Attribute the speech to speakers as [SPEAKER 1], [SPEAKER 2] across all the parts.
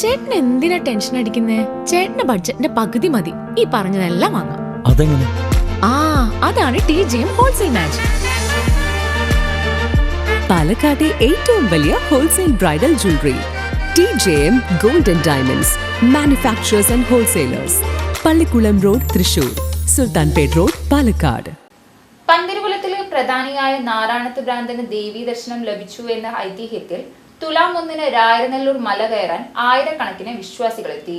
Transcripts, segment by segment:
[SPEAKER 1] ചേട്ടൻ എന്തിനാ ടെൻഷൻ അടിക്കുന്നേ? ചേട്ടന്റെ ബഡ്ജറ്റിന്റെ പകുതി മതി. ഈ പറഞ്ഞതെല്ലാം വാങ്ങാം.
[SPEAKER 2] അതെങ്ങനെ?
[SPEAKER 1] ആ അതാണ് T J M wholesale match
[SPEAKER 3] പാലക്കാട്ടെ ഏറ്റവും വലിയ wholesale bridal jewellery T J M gold and diamonds manufacturers and wholesalers Pallikulam road Thrissur. Sultanpet road Palakkad.
[SPEAKER 4] പന്തിരുകുലത്തിലെ പ്രധാനിയായ നാരായണത്ത് ഭ്രാന്തന് ദേവീ ദർശനം ലഭിച്ചു എന്ന ഐതിഹ്യത്തിൽ തുലാം ഒന്നിന് രായരനെല്ലൂർ മല കയറാൻ ആയിരക്കണക്കിന് വിശ്വാസികളെത്തി.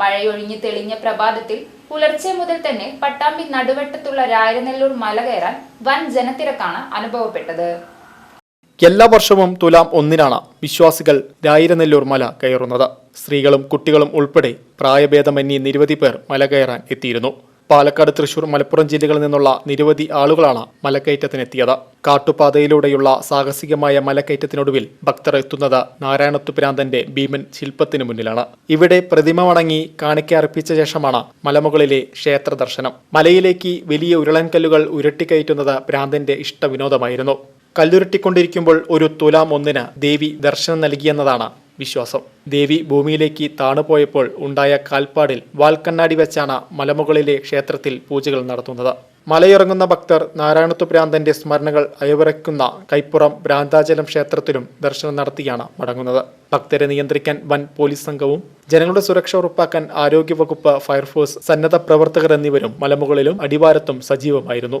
[SPEAKER 4] മഴയൊഴിഞ്ഞ് തെളിഞ്ഞ പ്രഭാതത്തിൽ പുലർച്ചെ മുതൽ തന്നെ പട്ടാമ്പി നടുവട്ടത്തുള്ള രായരനെല്ലൂർ മല കയറാൻ വൻ ജനത്തിരക്കാണ് അനുഭവപ്പെട്ടത്.
[SPEAKER 5] എല്ലാ വർഷവും തുലാം ഒന്നിനാണ് വിശ്വാസികൾ രായിരനെല്ലൂർ മല കയറുന്നത്. സ്ത്രീകളും കുട്ടികളും ഉൾപ്പെടെ പ്രായഭേദമന്യേ നിരവധി പേർ മല കയറാൻ എത്തിയിരുന്നു. പാലക്കാട് തൃശൂർ മലപ്പുറം ജില്ലകളിൽ നിന്നുള്ള നിരവധി ആളുകളാണ് മലക്കയറ്റത്തിനെത്തിയത്. കാട്ടുപാതയിലൂടെയുള്ള സാഹസികമായ മലക്കയറ്റത്തിനൊടുവിൽ ഭക്തർ എത്തുന്നത് നാരായണത്തുപ്രാന്തന്റെ ഭീമൻ ശില്പത്തിനു മുന്നിലാണ്. ഇവിടെ പ്രതിമ വണങ്ങി കാണിക്ക അർപ്പിച്ച ശേഷമാണ് മലമുകളിലെ ക്ഷേത്ര ദർശനം. മലയിലേക്ക് വലിയ ഉരുളൻകല്ലുകൾ ഉരുട്ടിക്കയറ്റുന്നത് പ്രാന്തന്റെ ഇഷ്ടവിനോദമായിരുന്നു. കല്ലുരുട്ടിക്കൊണ്ടിരിക്കുമ്പോൾ ഒരു തുലാം ഒന്നിന് ദേവി ദർശനം നൽകിയെന്നതാണ് വിശ്വാസം. ദേവി ഭൂമിയിലേക്ക് താണുപോയപ്പോൾ ഉണ്ടായ കാൽപ്പാടിൽ വാൽക്കണ്ണാടി വെച്ചാണ് മലമുകളിലെ ക്ഷേത്രത്തിൽ പൂജകൾ നടത്തുന്നത്. മലയിറങ്ങുന്ന ഭക്തർ നാരായണത്വ ഭ്രാന്തന്റെ സ്മരണകൾ അയവിറക്കുന്ന കൈപ്പുറം ഭ്രാന്താചലം ക്ഷേത്രത്തിലും ദർശനം നടത്തിയാണ് മടങ്ങുന്നത്. ഭക്തരെ നിയന്ത്രിക്കാൻ വൻ പോലീസ് സംഘവും ജനങ്ങളുടെ സുരക്ഷ ഉറപ്പാക്കാൻ ആരോഗ്യവകുപ്പ് ഫയർഫോഴ്സ് സന്നദ്ധ പ്രവർത്തകർ എന്നിവരും മലമുകളിലും അടിവാരത്തും സജീവമായിരുന്നു.